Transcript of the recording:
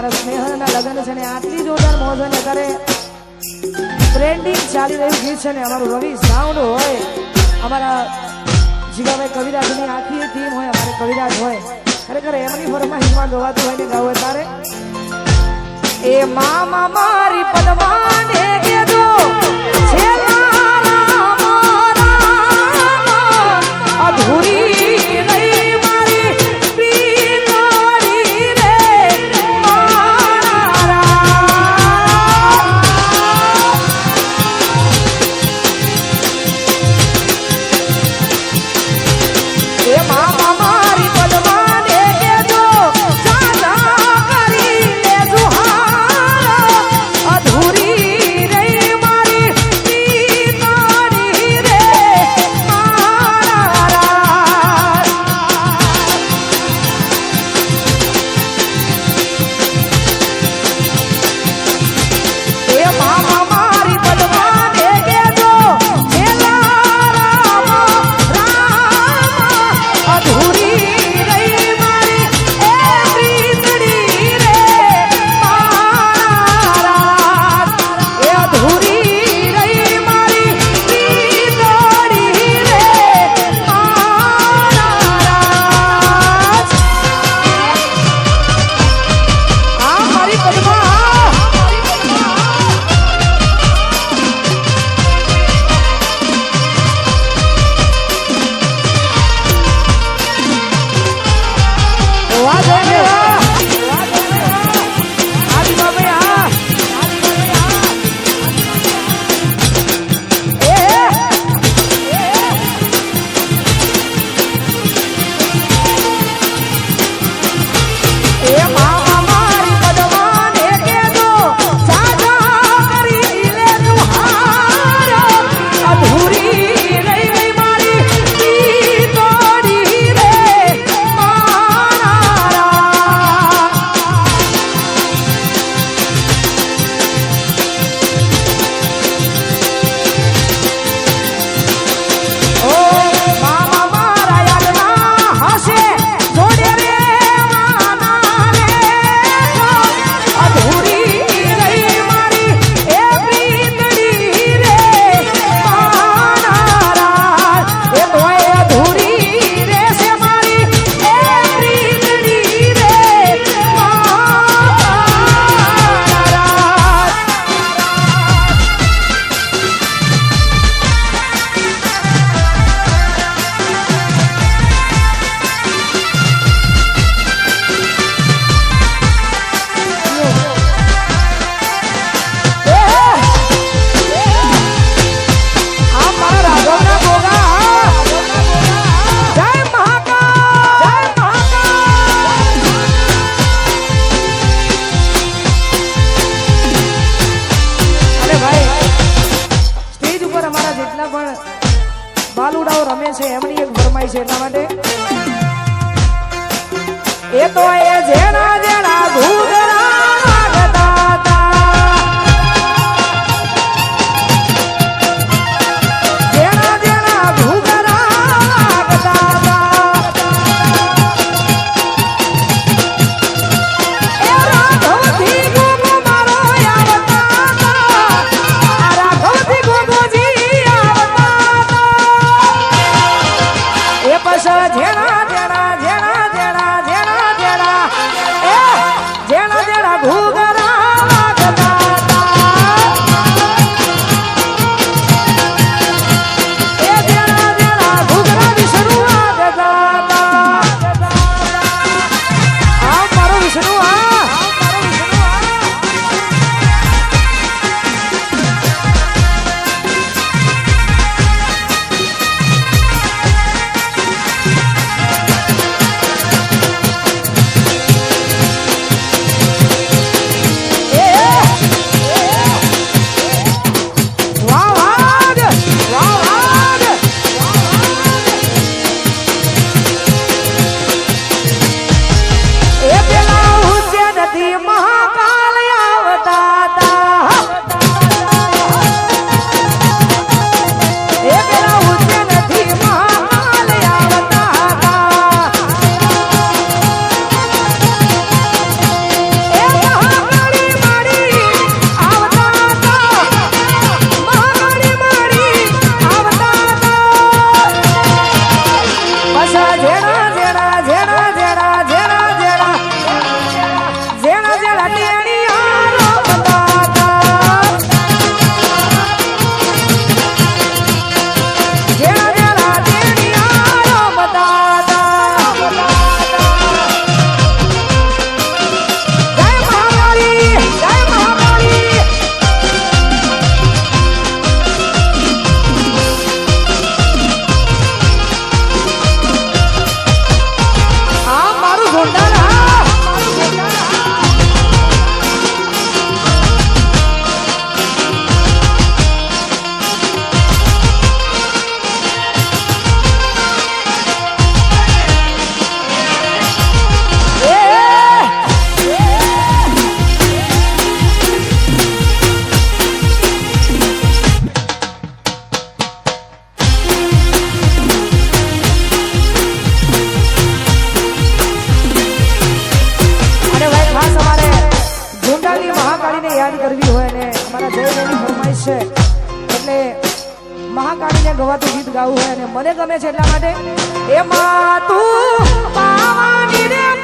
મારા સ્નેહના લગ્ન છે ને આટલી જોરદાર મોજ ને કરે. ટ્રેન્ડિંગ ચાલી રહ્યું ગીત છે ને અમારું રવિ સાઉન્ડ હોય. અમારા જીવાભાઈ કવિરાજની આખી ટીમ હોય, અમારે કવિરાજ હોય. ખરેખર એમની ફરમાઈશમાં ગવાતું હોય ને ગાવું તારે? એ મામા મારી પદવાને சேர்ந்த மாட்டேன் મને ગવાતું ગીત ગાવું હોય અને મને ગમે છે એટલા માટે. એ તું પાવાની રે